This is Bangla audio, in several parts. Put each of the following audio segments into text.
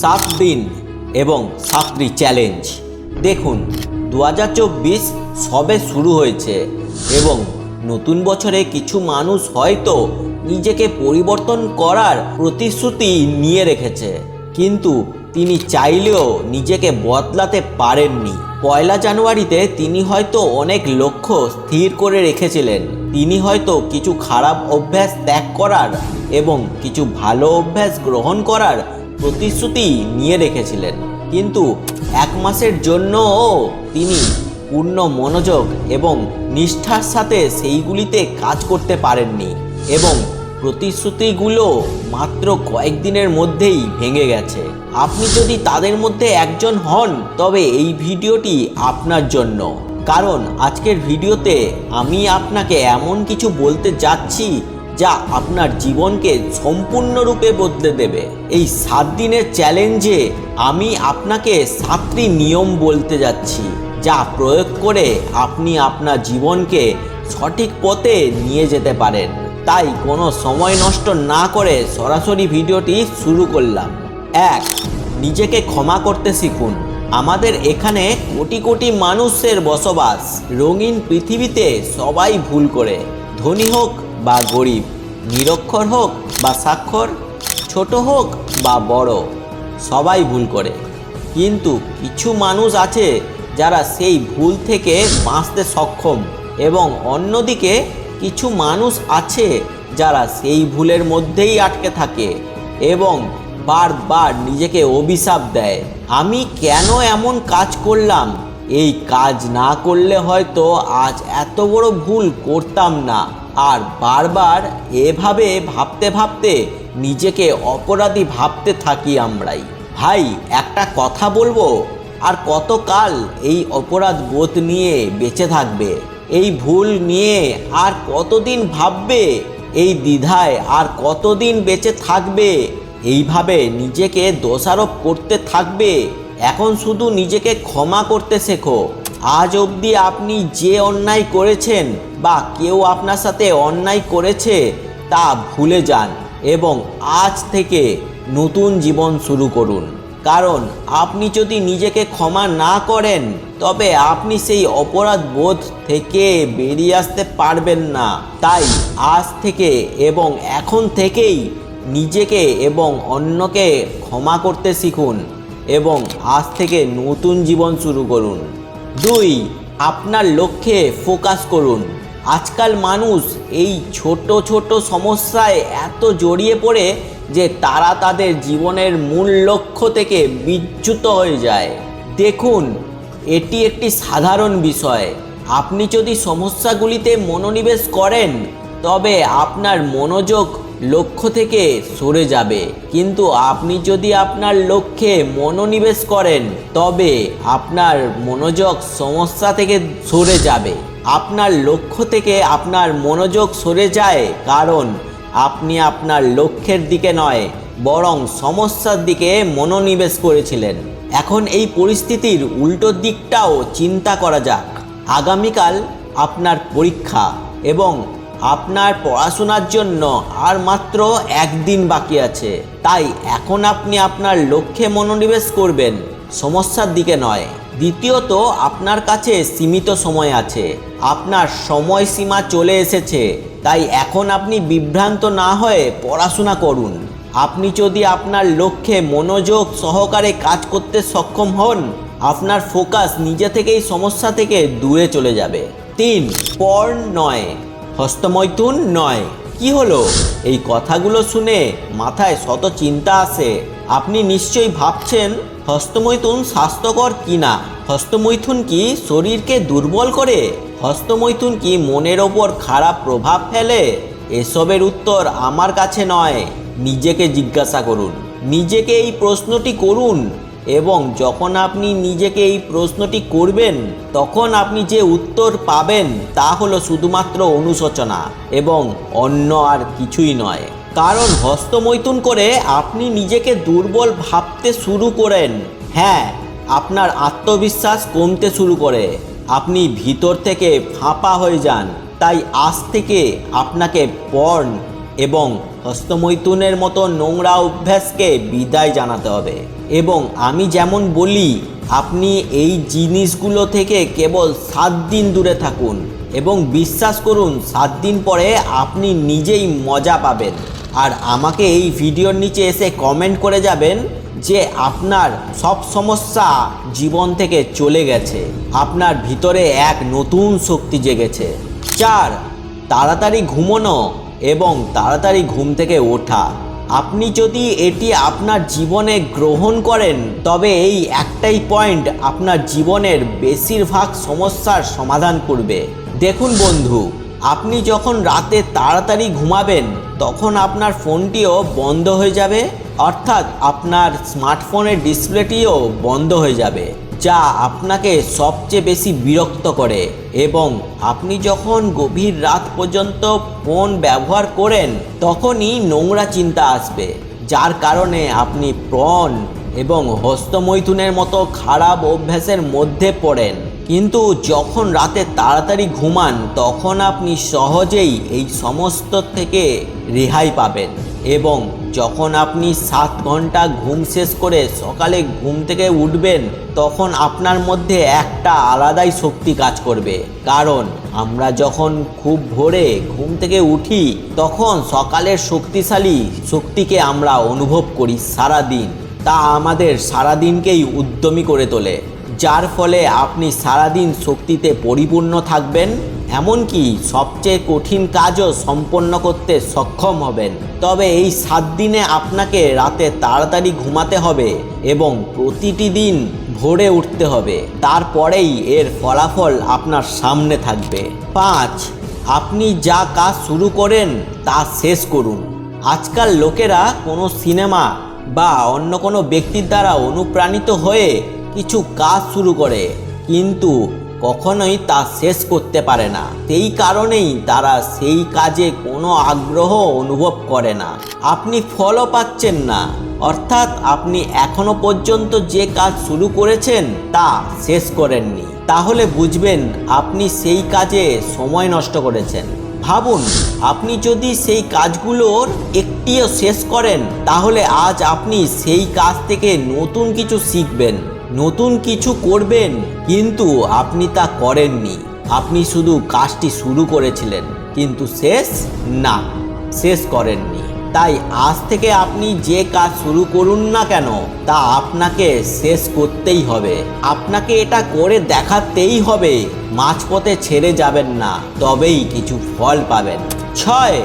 সাত দিন এবং সাতটি চ্যালেঞ্জ। দেখুন দু হাজার চব্বিশ সবে শুরু হয়েছে এবং নতুন বছরে কিছু মানুষ হয়তো নিজেকে পরিবর্তন করার প্রতিশ্রুতি নিয়ে রেখেছে। কিন্তু তিনি চাইলেও নিজেকে বদলাতে পারেননি। পয়লা জানুয়ারিতে তিনি হয়তো অনেক লক্ষ্য স্থির করে রেখেছিলেন। তিনি হয়তো কিছু খারাপ অভ্যাস ত্যাগ করার এবং কিছু ভালো অভ্যাস গ্রহণ করার প্রতিশ্রুতি নিয়ে রেখেছিলেন। কিন্তু এক মাসের জন্যও তিনি পূর্ণ মনোযোগ এবং নিষ্ঠার সাথে সেইগুলিতে কাজ করতে পারেননি এবং প্রতিশ্রুতিগুলো মাত্র কয়েকদিনের মধ্যেই ভেঙে গেছে। আপনি যদি তাদের মধ্যে একজন হন, তবে এই ভিডিওটি আপনার জন্য। কারণ আজকের ভিডিওতে আমি আপনাকে এমন কিছু বলতে যাচ্ছি যা আপনার জীবনকে সম্পূর্ণরূপে বদলে দেবে। এই সাত দিনের চ্যালেঞ্জে আমি আপনাকে সাতটি নিয়ম বলতে যাচ্ছি, যা প্রয়োগ করে আপনি আপনার জীবনকে সঠিক পথে নিয়ে যেতে পারেন। তাই কোনো সময় নষ্ট না করে সরাসরি ভিডিওটি শুরু করলাম। এক, নিজেকে ক্ষমা করতে শিখুন। আমাদের এখানে কোটি কোটি মানুষের বসবাস। রঙিন পৃথিবীতে সবাই ভুল করে। ধনী হোক বা গরিব, নিরক্ষর হোক বা স্বাক্ষর, ছোট হোক বা বড়, সবাই ভুল করে। কিন্তু কিছু মানুষ আছে যারা সেই ভুল থেকে বাঁচতে সক্ষম এবং অন্যদিকে কিছু মানুষ আছে যারা সেই ভুলের মধ্যেই আটকে থাকে এবং বারবার নিজেকে অভিশাপ দেয়। আমি কেন এমন কাজ করলাম? এই কাজ না করলে হয়তো আজ এত বড় ভুল করতাম না। আর বারবার এভাবে ভাবতে ভাবতে নিজেকে অপরাধী ভাবতে থাকি আমরাই। ভাই, একটা কথা বলব? আর কতকাল এই অপরাধ বোধ নিয়ে বেঁচে থাকবে? এই ভুল নিয়ে আর কতদিন ভাববে? এই দ্বিধায় আর কতদিন বেঁচে থাকবে? এইভাবে নিজেকে দোষারোপ করতে থাকবে? এখন শুধু নিজেকে ক্ষমা করতে শেখো। আজ অবধি আপনি যে অন্যায় করেছেন বা কেউ আপনার সাথে অন্যায় করেছে তা ভুলে যান এবং আজ থেকে নতুন জীবন শুরু করুন। কারণ আপনি যদি নিজেকে ক্ষমা না করেন, তবে আপনি সেই অপরাধ বোধ থেকে বেরিয়ে আসতে পারবেন না। তাই আজ থেকে এবং এখন থেকেই নিজেকে এবং অন্যকে ক্ষমা করতে শিখুন এবং আজ থেকে নতুন জীবন শুরু করুন। দুই, আপনার লক্ষ্যে ফোকাস করুন। আজকাল মানুষ এই ছোট ছোট সমস্যায় এত জড়িয়ে পড়ে যে তারা তাদের জীবনের মূল লক্ষ্য থেকে বিচ্যুত হয়ে যায়। দেখুন, এটি একটি সাধারণ বিষয়। আপনি যদি সমস্যাগুলিতে মনোনিবেশ করেন, তবে আপনার মনোযোগ লক্ষ্য থেকে সরে যাবে। কিন্তু আপনি যদি আপনার লক্ষ্যে মনোনিবেশ করেন, তবে আপনার মনোযোগ সমস্যা থেকে সরে যাবে। আপনার লক্ষ্য থেকে আপনার মনোযোগ সরে যায় কারণ আপনি আপনার লক্ষ্যের দিকে নয়, বরং সমস্যার দিকে মনোনিবেশ করেছিলেন। এখন এই পরিস্থিতির উল্টো দিকটাও চিন্তা করা যাক। আগামীকাল আপনার পরীক্ষা এবং আপনার পড়াশোনার জন্য আর মাত্র একদিন বাকি আছে। তাই এখন আপনি আপনার লক্ষ্যে মনোনিবেশ করবেন, সমস্যার দিকে নয়। দ্বিতীয়ত, আপনার কাছে সীমিত সময় আছে। আপনার সময়সীমা চলে এসেছে, তাই এখন আপনি বিভ্রান্ত না হয়ে পড়াশোনা করুন। আপনি যদি আপনার লক্ষ্যে মনোযোগ সহকারে কাজ করতে সক্ষম হন, আপনার ফোকাস নিজে থেকেই সমস্যা থেকে দূরে চলে যাবে। তিন পর নয়, হস্তমৈথুন নয়। কি হলো? এই কথাগুলো শুনে মাথায় শত চিন্তা আসে। আপনি নিশ্চয়ই ভাবছেন হস্তমৈথুন স্বাস্থ্যকর কি না? হস্তমৈথুন কি শরীরকে দুর্বল করে? হস্তমৈথুন কি মনের ওপর খারাপ প্রভাব ফেলে? এসবের উত্তর আমার কাছে নয়। নিজেকে জিজ্ঞাসা করুন। নিজেকে এই প্রশ্নটি করুন এবং যখন আপনি নিজেকে এই প্রশ্নটি করবেন, তখন আপনি যে উত্তর পাবেন তা হলো শুধুমাত্র অনুশোচনা এবং অন্য আর কিছুই নয়। কারণ হস্তমৈথুন করে আপনি নিজেকে দুর্বল ভাবতে শুরু করেন। হ্যাঁ আপনার আত্মবিশ্বাস কমতে শুরু করে। আপনি ভিতর থেকে ফাঁপা হয়ে যান। তাই আজ থেকে আপনাকে পর্ন এবং হস্তমৈথুনের মতো নোংরা অভ্যাসকে বিদায় জানাতে হবে। এবং আমি যেমন বলি, আপনি এই জিনিসগুলো থেকে কেবল সাত দিন দূরে থাকুন এবং বিশ্বাস করুন, সাত দিন পরে আপনি নিজেই মজা পাবেন। আর আমাকে এই ভিডিওর নিচে এসে কমেন্ট করে যাবেন যে আপনার সব সমস্যা জীবন থেকে চলে গেছে। আপনার ভিতরে এক নতুন শক্তি জেগেছে। চার, তাড়াতাড়ি ঘুমোনো এবং তাড়াতাড়ি ঘুম থেকে ওঠা। আপনি যদি এটি আপনার জীবনে গ্রহণ করেন, তবে এই একটাই পয়েন্ট আপনার জীবনের বেশিরভাগ সমস্যার সমাধান করবে। দেখুন বন্ধু আপনি যখন রাতে তাড়াতাড়ি ঘুমাবেন, তখন আপনার ফোনটিও বন্ধ হয়ে যাবে। অর্থাৎ আপনার স্মার্টফোনের ডিসপ্লেটিও বন্ধ হয়ে যাবে, যা আপনাকে সবচেয়ে বেশি বিরক্ত করে। এবং আপনি যখন গভীর রাত পর্যন্ত ফোন ব্যবহার করেন, তখনই নোংরা চিন্তা আসবে, যার কারণে আপনি প্রণ এবং হস্তমৈথুনের মতো খারাপ অভ্যাসের মধ্যে পড়েন। কিন্তু যখন রাতে তাড়াতাড়ি ঘুমান, তখন আপনি সহজেই এই সমস্ত থেকে রেহাই পাবেন এবং যখন আপনি সাত ঘণ্টা ঘুম শেষ করে সকালে ঘুম থেকে উঠবেন, তখন আপনার মধ্যে একটা আলাদাই শক্তি কাজ করবে। কারণ আমরা যখন খুব ভোরে ঘুম থেকে উঠি, তখন সকালের শক্তিশালী শক্তিকে আমরা অনুভব করি সারা দিন তা আমাদের সারা দিনকেই উদ্যমী করে তোলে। যার ফলে আপনি সারাদিন শক্তিতে পরিপূর্ণ থাকবেন, এমনকি সবচেয়ে কঠিন কাজও সম্পন্ন করতে সক্ষম হবেন। তবে এই সাত দিনে আপনাকে রাতে তাড়াতাড়ি ঘুমাতে হবে এবং প্রতিটি দিন ভোরে উঠতে হবে। তারপরেই এর ফলাফল আপনার সামনে থাকবে। পাঁচ, আপনি যা কাজ শুরু করেন তা শেষ করুন। আজকাল লোকেরা কোনো সিনেমা বা অন্য কোনো ব্যক্তির দ্বারা অনুপ্রাণিত হয়ে কিছু কাজ শুরু করে, কিন্তু কখনোই তা শেষ করতে পারে না। সেই কারণেই তারা সেই কাজে কোনো আগ্রহ অনুভব করে না। আপনি ফলও পাচ্ছেন না। অর্থাৎ আপনি এখনও পর্যন্ত যে কাজ শুরু করেছেন, তা শেষ করেননি। তাহলে বুঝবেন, আপনি সেই কাজে সময় নষ্ট করেছেন। ভাবুন, আপনি যদি সেই কাজগুলোর একটিও শেষ করেন, তাহলে আজ আপনি সেই কাজ থেকে নতুন কিছু শিখবেন। নতুন কিছু করবেন, কিন্তু আপনি তা করেননি। আপনি শুধু কাজটি শুরু করেছিলেন, কিন্তু শেষ না, শেষ করেননি। তাই আজ থেকে আপনি যে কাজ শুরু করুন না কেন, তা আপনাকে শেষ করতেই হবে। আপনাকে এটা করে দেখাতেই হবে, মাঝপথে ছেড়ে যাবেন না, তবেই কিছু ফল পাবেন। ছয়,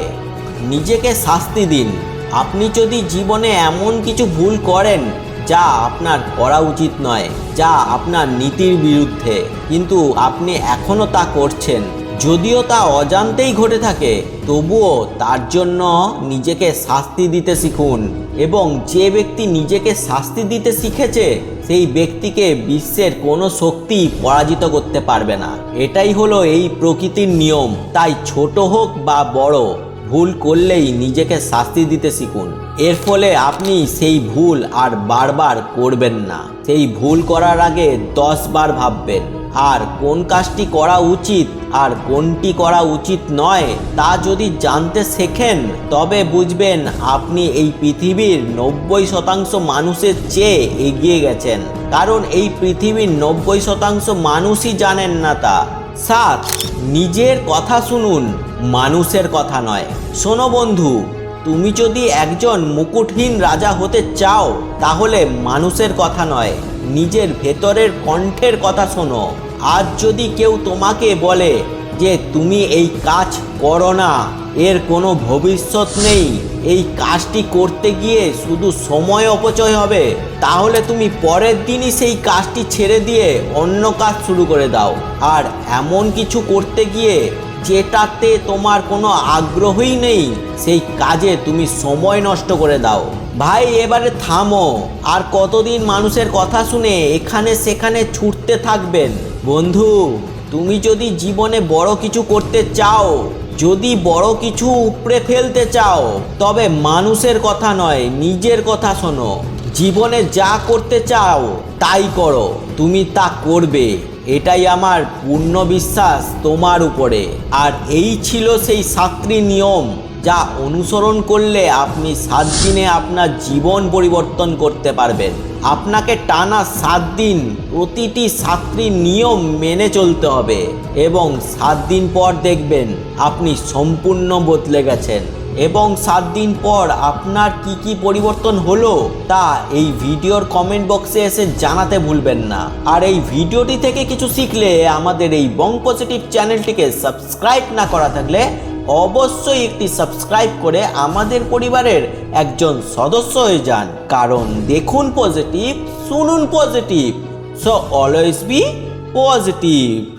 নিজেকে শাস্তি দিন। আপনি যদি জীবনে এমন কিছু ভুল করেন যা আপনার করা উচিত নয়, যা আপনার নীতির বিরুদ্ধে। কিন্তু আপনি এখনও তা করছেন। যদিও তা অজান্তেই ঘটে থাকে, তবুও তার জন্য নিজেকে শাস্তি দিতে শিখুন। এবং যে ব্যক্তি নিজেকে শাস্তি দিতে শিখেছে, সেই ব্যক্তিকে বিশ্বের কোনো শক্তি পরাজিত করতে পারবে না। এটাই হলো এই প্রকৃতির নিয়ম। তাই ছোট হোক বা বড় ভুল করলেই নিজেকে শাস্তি দিতে শিখুন। এর ফলে আপনি সেই ভুল আর বারবার করবেন না। সেই ভুল করার আগে দশ বার ভাববেন, আর কোন কাজটি করা উচিত আর কোনটি করা উচিত নয় তা যদি জানতে শেখেন, তবে বুঝবেন আপনি এই পৃথিবীর নব্বই শতাংশ মানুষের চেয়ে এগিয়ে গেছেন। কারণ এই পৃথিবীর নব্বই শতাংশ মানুষই জানেন না তা। সাত নিজের কথা শুনুন, মানুষের কথা নয়। শোনো বন্ধু, তুমি যদি একজন মুকুটহীন রাজা হতে চাও, তাহলে মানুষের কথা নয়, নিজের ভেতরের কণ্ঠের কথা শোনো। আজ যদি কেউ তোমাকে বলে যে, তুমি এই কাজ করো না, এর কোনো ভবিষ্যৎ নেই এই কাজটি করতে গিয়ে শুধু সময় অপচয় হবে। তাহলে তুমি পরের দিনই সেই কাজটি ছেড়ে দিয়ে অন্য কাজ শুরু করে দাও। আর এমন কিছু করতে গিয়ে যেটাতে তোমার কোনো আগ্রহই নেই, সেই কাজে তুমি সময় নষ্ট করে দাও। ভাই, এবারে থামো। আর কতদিন মানুষের কথা শুনে এখানে সেখানে ছুটতে থাকবেন? বন্ধু, তুমি যদি জীবনে বড় কিছু করতে চাও যদি বড় কিছু উপড়ে ফেলতে চাও, তবে মানুষের কথা নয়, নিজের কথা শোনো। জীবনে যা করতে চাও, তাই করো। তুমি তা করবে। এটাই আমার পূর্ণ বিশ্বাস তোমার উপরে। আর এই ছিল সেই সাতটি নিয়ম। যা অনুসরণ করলে আপনি সাত দিনে আপনার জীবন পরিবর্তন করতে পারবেন। আপনাকে টানা সাত দিন প্রতিটি সাতটি নিয়ম মেনে চলতে হবে এবং সাত দিন পর দেখবেন আপনি সম্পূর্ণ বদলে গেছেন এবং সাত দিন পর আপনার কি কি পরিবর্তন হলো তা এই ভিডিওর কমেন্ট বক্সে এসে জানাতে ভুলবেন না। আর এই ভিডিওটি থেকে কিছু শিখলে আমাদের এই বং পজিটিভ চ্যানেলটিকে সাবস্ক্রাইব না করা থাকলে অবশ্যই একটি সাবস্ক্রাইব করে আমাদের পরিবারের একজন সদস্য হয়ে যান। কারণ দেখুন পজিটিভ শুনুন positive so always be positive